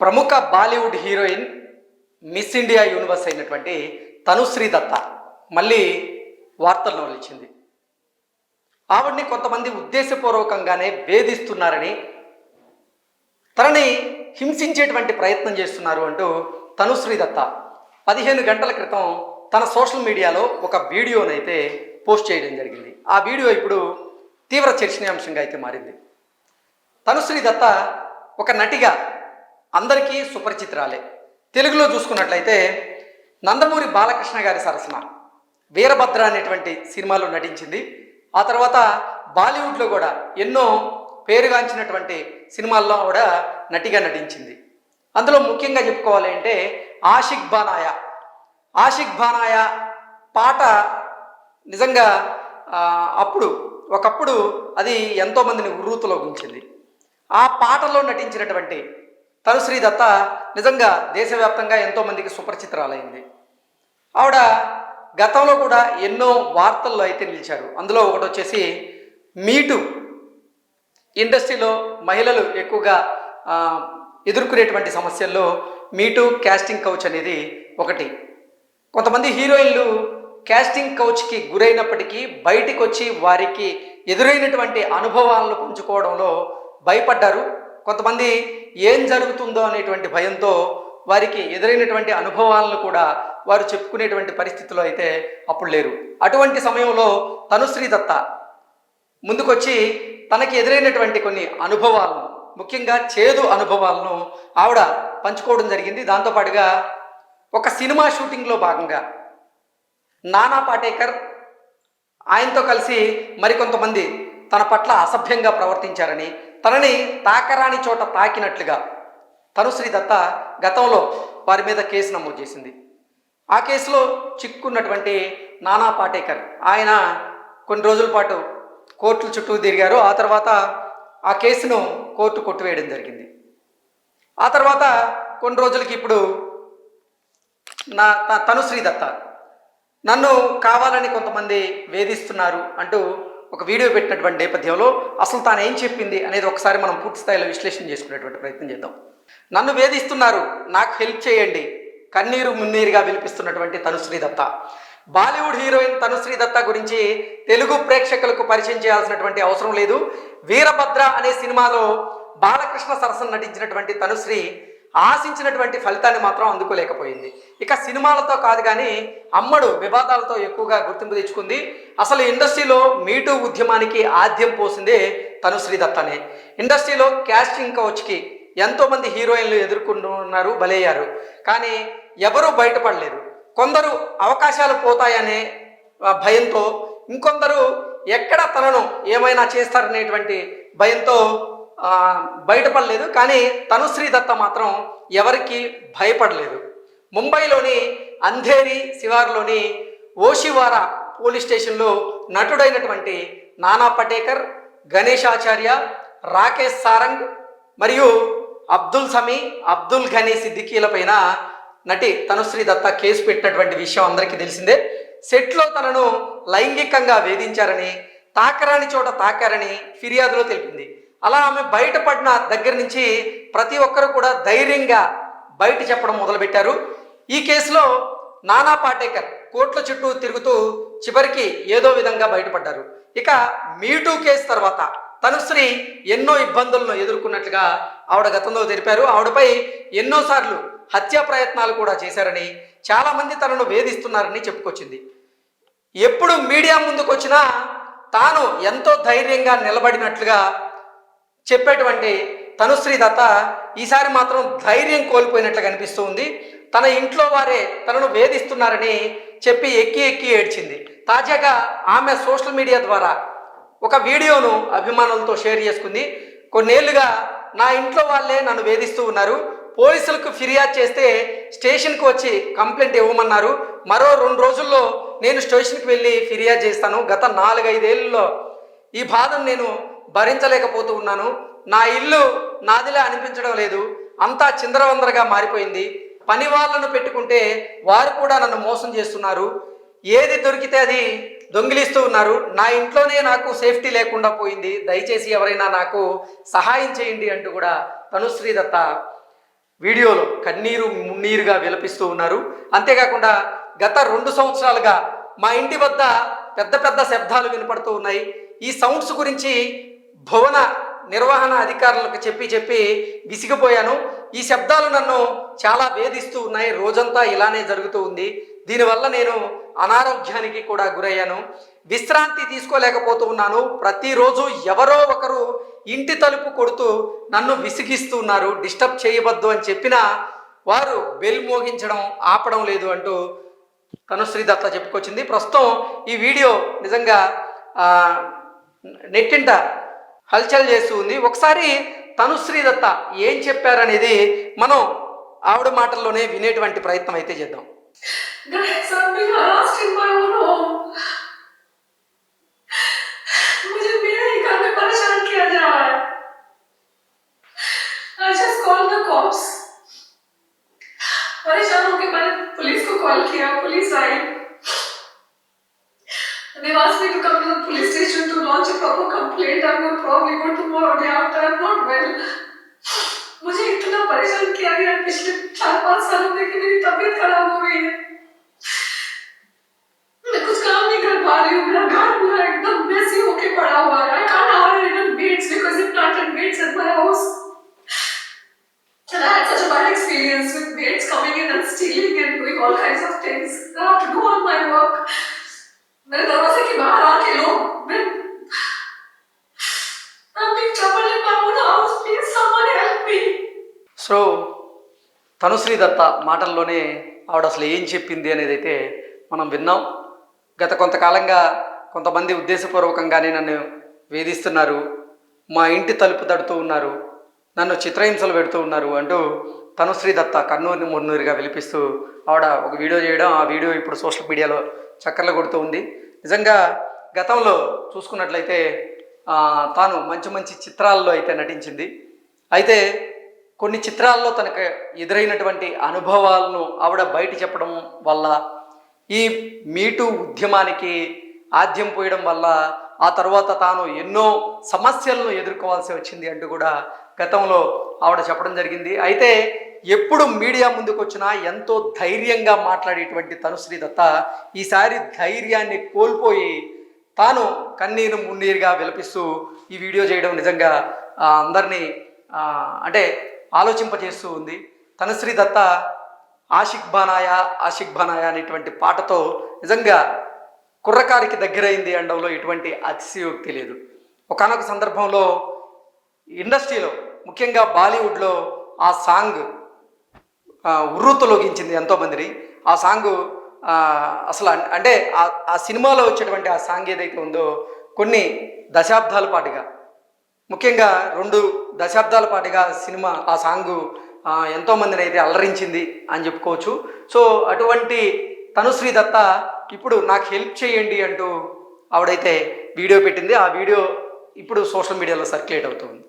ప్రముఖ Bollywood heroine miss India universe అయినటువంటి తనుశ్రీ దత్త మళ్ళీ వార్తల్లో నిలిచింది. ఆవిడ్ని కొంతమంది ఉద్దేశపూర్వకంగానే వేధిస్తున్నారని తనని హింసించేటువంటి ప్రయత్నం చేస్తున్నారు అంటూ తనుశ్రీ దత్త పదిహేను గంటల క్రితం తన సోషల్ మీడియాలో ఒక వీడియోనైతే పోస్ట్ చేయడం జరిగింది. ఆ వీడియో ఇప్పుడు తీవ్ర చర్చనీయాంశంగా అయితే మారింది. తనుశ్రీ దత్త ఒక నటిగా అందరికీ సుపరిచిత్రాలే. తెలుగులో చూసుకున్నట్లయితే నందమూరి బాలకృష్ణ గారి సరసన వీరభద్ర అనేటువంటి సినిమాలో నటించింది. ఆ తర్వాత బాలీవుడ్లో కూడా ఎన్నో పేరుగాంచినటువంటి సినిమాల్లో కూడా నటిగా నటించింది. అందులో ముఖ్యంగా చెప్పుకోవాలి అంటే ఆషిక్ బానాయా. ఆషిక్ బానాయా పాట నిజంగా అప్పుడు ఒకప్పుడు అది ఎంతోమందిని ఉర్రూతులో ఉంచింది ఆ పాటలో నటించినటువంటి తనుశ్రీ దత్త నిజంగా దేశవ్యాప్తంగా ఎంతోమందికి సుపరిచితురాలైంది. ఆవిడ గతంలో కూడా ఎన్నో వార్తల్లో అయితే నిలిచారు. అందులో ఒకటి వచ్చేసి మీటు ఇండస్ట్రీలో మహిళలు ఎక్కువగా ఎదుర్కొనేటువంటి సమస్యల్లో మీటు క్యాస్టింగ్ కౌచ్ అనేది ఒకటి. కొంతమంది హీరోయిన్లు క్యాస్టింగ్ కౌచ్కి గురైనప్పటికీ బయటికి వచ్చి వారికి ఎదురైనటువంటి అనుభవాలను పంచుకోవడంలో భయపడ్డారు. కొంతమంది ఏం జరుగుతుందో అనేటువంటి భయంతో వారికి ఎదురైనటువంటి అనుభవాలను కూడా వారు చెప్పుకునేటువంటి పరిస్థితిలో అయితే అప్పుడు లేరు. అటువంటి సమయంలో తనుశ్రీ దత్త ముందుకొచ్చి తనకి ఎదురైనటువంటి కొన్ని అనుభవాలను ముఖ్యంగా చేదు అనుభవాలను ఆవిడ పంచుకోవడం జరిగింది. దాంతోపాటుగా ఒక సినిమా షూటింగ్లో భాగంగా నానా పాటేకర్ ఆయనతో కలిసి మరికొంతమంది తన పట్ల అసభ్యంగా ప్రవర్తించారని తనని తాకరాని చోట తాకినట్లుగా తనుశ్రీ దత్త గతంలో వారి మీద కేసు నమోదు చేసింది. ఆ కేసులో చిక్కున్నటువంటి నానా పాటేకర్ ఆయన కొన్ని రోజుల పాటు కోర్టుల చుట్టూ తిరిగారు. ఆ తర్వాత ఆ కేసును కోర్టు కొట్టివేయడం జరిగింది. ఆ తర్వాత కొన్ని రోజులకి ఇప్పుడు నా తనుశ్రీ దత్త నన్ను కావాలని కొంతమంది వేధిస్తున్నారు అంటూ ఒక వీడియో పెట్టినటువంటి నేపథ్యంలో అసలు తాను ఏం చెప్పింది అనేది ఒకసారి మనం పూర్తి స్థాయిలో విశ్లేషణ చేసుకునేటువంటి ప్రయత్నం చేద్దాం. నన్ను వేధిస్తున్నారు నాకు హెల్ప్ చేయండి కన్నీరు మున్నీరుగా వినిపిస్తున్నటువంటి తనుశ్రీ దత్త. బాలీవుడ్ హీరోయిన్ తనుశ్రీ దత్త గురించి తెలుగు ప్రేక్షకులకు పరిచయం చేయాల్సినటువంటి అవసరం లేదు. వీరభద్ర అనే సినిమాలో బాలకృష్ణ సరసన నటించినటువంటి తనుశ్రీ ఆశించినటువంటి ఫలితాన్ని మాత్రం అందుకోలేకపోయింది. ఇక సినిమాలతో కాదు కానీ అమ్మడు వివాదాలతో ఎక్కువగా గుర్తింపు తెచ్చుకుంది. అసలు ఇండస్ట్రీలో మీటూ ఉద్యమానికి ఆద్యం పోసిందే తనుశ్రీ దత్తనే ఇండస్ట్రీలో క్యాస్టింగ్ కౌచ్కి ఎంతోమంది హీరోయిన్లు ఎదుర్కొంటున్నారు బలయ్యారు. కానీ ఎవరూ బయటపడలేరు కొందరు అవకాశాలు పోతాయనే భయంతో ఇంకొందరు ఎక్కడ తనను ఏమైనా చేస్తారనేటువంటి భయంతో బయటపడలేదు. కానీ తనుశ్రీ దత్త మాత్రం ఎవరికి భయపడలేదు. ముంబైలోని అంధేరి శివార్లోని ఓషివారా పోలీస్ స్టేషన్లో నటుడైనటువంటి నానా పటేకర్ గణేష్ ఆచార్య రాకేష్ సారంగ్ మరియు అబ్దుల్ సమీ అబ్దుల్ ఘనీ సిద్దికీలపైన నటి తనుశ్రీ దత్త కేసు పెట్టినటువంటి విషయం అందరికీ తెలిసిందే. సెట్లో తనను లైంగికంగా వేధించారని తాకరాని చోట తాకారని ఫిర్యాదులో తెలిపింది. అలా ఆమె బయటపడిన దగ్గర నుంచి ప్రతి ఒక్కరు కూడా ధైర్యంగా బయట చెప్పడం మొదలుపెట్టారు. ఈ కేసులో నానా పాటేకర్ కోట్ల చుట్టూ తిరుగుతూ చివరికి ఏదో విధంగా బయటపడ్డారు. ఇక మీటూ కేసు తర్వాత తనుశ్రీ ఎన్నో ఇబ్బందులను ఎదుర్కొన్నట్లుగా ఆవిడ గతంలో తెలిపారు. ఆవిడపై ఎన్నోసార్లు హత్యా ప్రయత్నాలు కూడా చేశారని చాలామంది తనను వేధిస్తున్నారని చెప్పుకొచ్చింది. ఎప్పుడు మీడియా ముందుకు వచ్చినా తాను ఎంతో ధైర్యంగా నిలబడినట్లుగా చెప్పేటువంటి తనుశ్రీ దత్త ఈసారి మాత్రం ధైర్యం కోల్పోయినట్లు కనిపిస్తూ ఉంది. తన ఇంట్లో వారే తనను వేధిస్తున్నారని చెప్పి ఎక్కి ఎక్కి ఏడ్చింది. తాజాగా ఆమె సోషల్ మీడియా ద్వారా ఒక వీడియోను అభిమానులతో షేర్ చేసుకుంది. కొన్నేళ్ళుగా నా ఇంట్లో వాళ్ళే నన్ను వేధిస్తూ ఉన్నారు. పోలీసులకు ఫిర్యాదు చేస్తే స్టేషన్కి వచ్చి కంప్లైంట్ ఇవ్వమన్నారు. మరో రెండు రోజుల్లో నేను స్టేషన్కి వెళ్ళి ఫిర్యాదు చేస్తాను. గత నాలుగైదేళ్ళలో ఈ బాధను నేను భరించలేకపోతూ ఉన్నాను. నా ఇల్లు నాదిలా అనిపించడం లేదు. అంతా చిందరవందరగా మారిపోయింది. పని వాళ్ళను పెట్టుకుంటే వారు కూడా నన్ను మోసం చేస్తున్నారు. ఏది దొరికితే అది దొంగిలిస్తూ ఉన్నారు. నా ఇంట్లోనే నాకు సేఫ్టీ లేకుండా పోయింది. దయచేసి ఎవరైనా నాకు సహాయం చేయండి అంటూ కూడా తనుశ్రీ దత్త వీడియోలో కన్నీరు మున్నీరుగా విలపిస్తూ ఉన్నారు. అంతేకాకుండా గత రెండు సంవత్సరాలుగా మా ఇంటి వద్ద పెద్ద పెద్ద శబ్దాలు వినపడుతూ ఉన్నాయి. ఈ సౌండ్స్ గురించి భువన నిర్వహణ అధికారులకు చెప్పి చెప్పి విసిగిపోయాను. ఈ శబ్దాలు నన్ను చాలా వేధిస్తూ ఉన్నాయి. రోజంతా ఇలానే జరుగుతూ ఉంది. దీనివల్ల నేను అనారోగ్యానికి కూడా గురయ్యాను. విశ్రాంతి తీసుకోలేకపోతూ ఉన్నాను. ప్రతిరోజు ఎవరో ఒకరు ఇంటి తలుపు కొడుతూ నన్ను విసిగిస్తున్నారు డిస్టర్బ్ చేయవద్దు అని చెప్పినా వారు బెల్ మోగించడం ఆపడం లేదు అంటూ కనుశ్రీ దత్త చెప్పుకొచ్చింది. ప్రస్తుతం ఈ వీడియో నిజంగా నెట్టింట హల్చల్ చేస్తూ ఉంది ఒకసారి తనుశ్రీ దత్త ఏం చెప్పారనేది మనం ఆవిడ మాటల్లోనే వినేటువంటి ప్రయత్నం అయితే చేద్దాం Guys, I'm being harassed in my own home. मुझे मेरे ही घर में परेशान किया जा रहा है I just called the cops. परेशान होकर मैंने पुलिस को कॉल किया police I They've asked me to come launch a proper complaint, I will probably go tomorrow day after I am not well. मुझे इतना परेशान किया गया पिछले चार पाँच सालों में कि मेरी तबीयत खराब हो गई है मैं कुछ काम नहीं कर पा रही हूँ मेरा తనుశ్రీ దత్త మాటల్లోనే ఆవిడ అసలు ఏం చెప్పింది అనేది అయితే మనం విన్నాం. గత కొంతకాలంగా కొంతమంది ఉద్దేశపూర్వకంగానే నన్ను వేధిస్తున్నారు. మా ఇంటి తలుపు తడుతూ ఉన్నారు. నన్ను చిత్రహింసలు పెడుతూ ఉన్నారు అంటూ తనుశ్రీ దత్త కన్నూరిని మున్నూరుగా విలిపిస్తూ ఆవిడ ఒక వీడియో చేయడం ఆ వీడియో ఇప్పుడు సోషల్ మీడియాలో చక్కర్లు కొడుతూ ఉంది. నిజంగా గతంలో చూసుకున్నట్లయితే తాను మంచి మంచి చిత్రాల్లో అయితే నటించింది. అయితే కొన్ని చిత్రాల్లో తనకు ఎదురైనటువంటి అనుభవాలను ఆవిడ బయట చెప్పడం వల్ల ఈ మీటు ఉద్యమానికి ఆద్యం పోయడం వల్ల ఆ తర్వాత తాను ఎన్నో సమస్యలను ఎదుర్కోవాల్సి వచ్చింది అంటూ కూడా గతంలో ఆవిడ చెప్పడం జరిగింది. అయితే ఎప్పుడు మీడియా ముందుకు వచ్చినా ఎంతో ధైర్యంగా మాట్లాడేటువంటి తనుశ్రీ దత్త ఈసారి ధైర్యాన్ని కోల్పోయి తాను కన్నీరు మున్నీరుగా విలపిస్తూ ఈ వీడియో చేయడం నిజంగా అందరినీ అంటే ఆలోచింపజేస్తూ ఉంది. తనశ్రీ దత్త ఆషిక్ బానాయా ఆషిక్ బానాయా అనేటువంటి పాటతో నిజంగా కుర్రకారికి దగ్గరైంది అనడంలో ఎటువంటి అతిశయోక్తి లేదు. ఒకానొక సందర్భంలో ఇండస్ట్రీలో ముఖ్యంగా బాలీవుడ్లో ఆ సాంగ్ ఉర్రూతలోగించింది ఎంతోమందిని. ఆ సాంగ్ అసలు అంటే ఆ- ఆ సినిమాలో వచ్చేటువంటి ఆ సాంగ్ ఏదైతే ఉందో కొన్ని దశాబ్దాల పాటుగా ముఖ్యంగా రెండు దశాబ్దాల పాటుగా సినిమా ఆ సాంగు ఎంతోమందిని అయితే అలరించింది అని చెప్పుకోవచ్చు. సో అటువంటి తనుశ్రీ దత్త ఇప్పుడు నాకు హెల్ప్ చేయండి అంటూ ఆవిడైతే వీడియో పెట్టింది. ఆ వీడియో ఇప్పుడు సోషల్ మీడియాలో సర్క్యులేట్ అవుతుంది.